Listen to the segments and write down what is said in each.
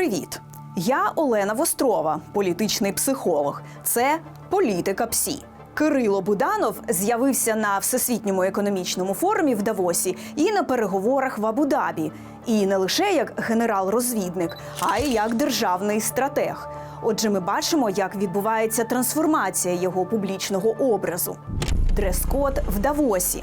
Привіт! Я Олена Вострова, політичний психолог. Це політика ПСІ. Кирило Буданов з'явився на всесвітньому економічному форумі в Давосі і на переговорах в Абу-Дабі. І не лише як генерал-розвідник, а й як державний стратег. Отже, ми бачимо, як відбувається трансформація його публічного образу. Дрес-код в Давосі.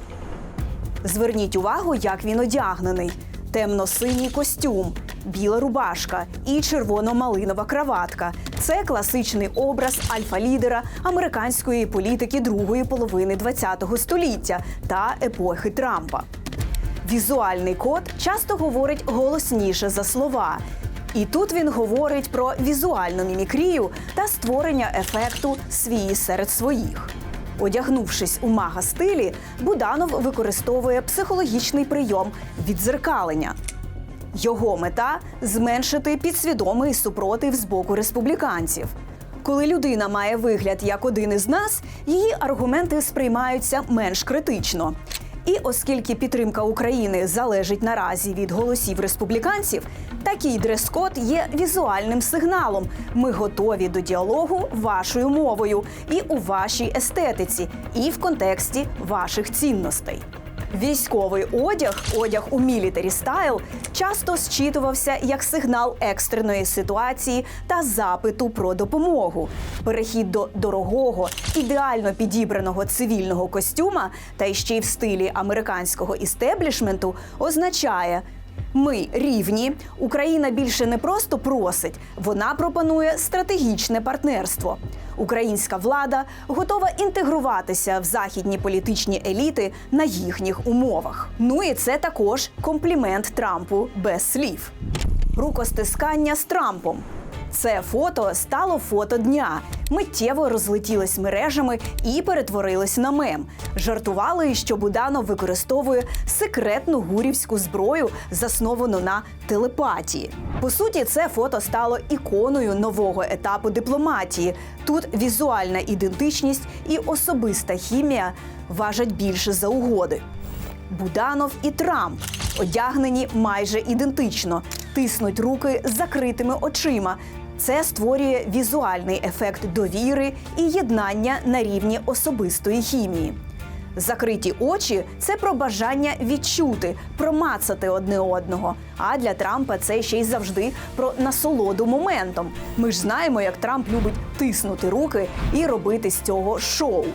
Зверніть увагу, як він одягнений: темно-синій костюм, біла рубашка і червоно-малинова краватка. Це класичний образ альфа-лідера американської політики другої половини ХХ століття та епохи Трампа. Візуальний код часто говорить голосніше за слова. І тут він говорить про візуальну мімікрію та створення ефекту свій серед своїх. Одягнувшись у мага стилі, Буданов використовує психологічний прийом відзеркалення. Його мета зменшити підсвідомий супротив з боку республіканців. Коли людина має вигляд як один із нас, її аргументи сприймаються менш критично. І оскільки підтримка України залежить наразі від голосів республіканців, такий дрес-код є візуальним сигналом. Ми готові до діалогу вашою мовою і у вашій естетиці, і в контексті ваших цінностей. Військовий одяг, одяг у мілітарі стайл, часто зчитувався як сигнал екстреної ситуації та запиту про допомогу. Перехід до дорогого, ідеально підібраного цивільного костюма, та ще й в стилі американського істеблішменту, означає. Ми рівні. Україна більше не просто просить, вона пропонує стратегічне партнерство. Українська влада готова інтегруватися в західні політичні еліти на їхніх умовах. Ну і це також комплімент Трампу без слів. Рукостискання з Трампом. Це фото стало фото дня. Миттєво розлетілось мережами і перетворилось на мем. Жартували, що Буданов використовує секретну гурівську зброю, засновану на телепатії. По суті, це фото стало іконою нового етапу дипломатії. Тут візуальна ідентичність і особиста хімія важать більше за угоди. Буданов і Трамп одягнені майже ідентично, тиснуть руки з закритими очима. Це створює візуальний ефект довіри і єднання на рівні особистої хімії. Закриті очі це про бажання відчути, промацати одне одного. А для Трампа це ще й завжди про насолоду моментом. Ми ж знаємо, як Трамп любить тиснути руки і робити з цього шоу.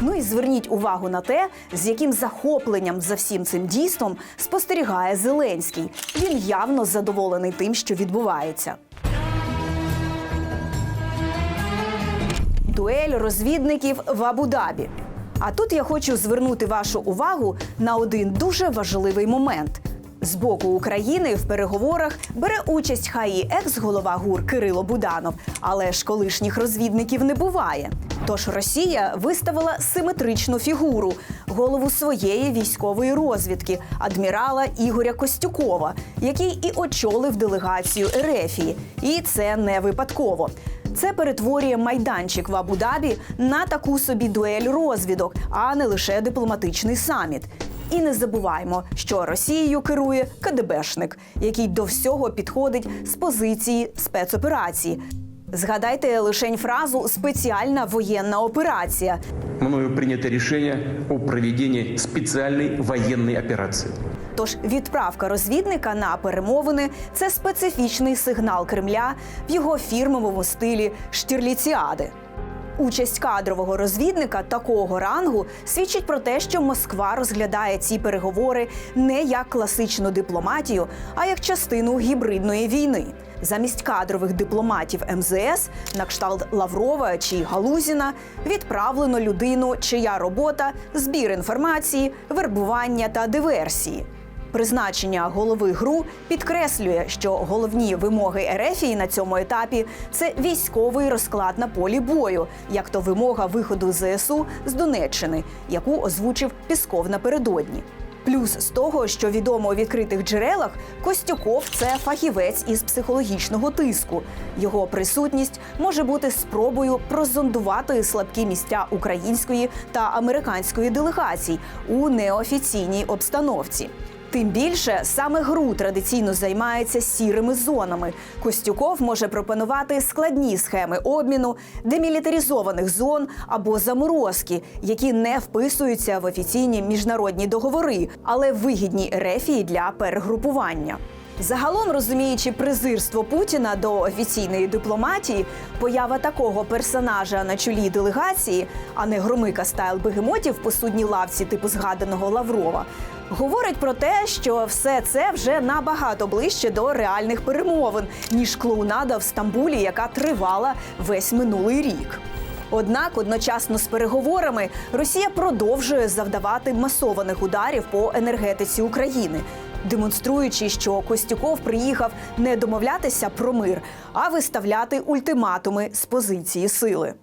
Ну і зверніть увагу на те, з яким захопленням за всім цим дійством спостерігає Зеленський. Він явно задоволений тим, що відбувається. Дуель розвідників в Абу-Дабі. А тут я хочу звернути вашу увагу на один дуже важливий момент. З боку України в переговорах бере участь хай екс-голова ГУР Кирило Буданов, але ж колишніх розвідників не буває. Тож Росія виставила симетричну фігуру голову своєї військової розвідки адмірала Ігоря Костюкова, який і очолив делегацію Ерефії. І це не випадково. Це перетворює майданчик в Абу-Дабі на таку собі дуель розвідок, а не лише дипломатичний саміт. І не забуваємо, що Росією керує КДБшник, який до всього підходить з позиції спецоперації. Згадайте лишень фразу спеціальна воєнна операція. Мною принято решение о проведении специальной военной операции. Тож відправка розвідника на перемовини це специфічний сигнал Кремля в його фірмовому стилі штірліціади. Участь кадрового розвідника такого рангу свідчить про те, що Москва розглядає ці переговори не як класичну дипломатію, а як частину гібридної війни. Замість кадрових дипломатів МЗС на кшталт Лаврова чи Галузіна відправлено людину, чия робота збір інформації, вербування та диверсії. Призначення голови ГРУ підкреслює, що головні вимоги Ерефії на цьому етапі це військовий розклад на полі бою, як то вимога виходу ЗСУ з Донеччини, яку озвучив Пісков напередодні. Плюс з того, що відомо у відкритих джерелах, Костюков це фахівець із психологічного тиску. Його присутність може бути спробою прозондувати слабкі місця української та американської делегацій у неофіційній обстановці. Тим більше саме ГРУ традиційно займається сірими зонами. Костюков може пропонувати складні схеми обміну, демілітаризованих зон або заморозки, які не вписуються в офіційні міжнародні договори, але вигідні ерефії для перегрупування. Загалом розуміючи презирство Путіна до офіційної дипломатії, поява такого персонажа на чолі делегації, а не громика стайл бегемотів по судній лавці типу згаданого Лаврова, говорить про те, що все це вже набагато ближче до реальних перемовин ніж клоунада в Стамбулі, яка тривала весь минулий рік. Однак, одночасно з переговорами Росія продовжує завдавати масованих ударів по енергетиці України, демонструючи, що Костюков приїхав не домовлятися про мир, а виставляти ультиматуми з позиції сили.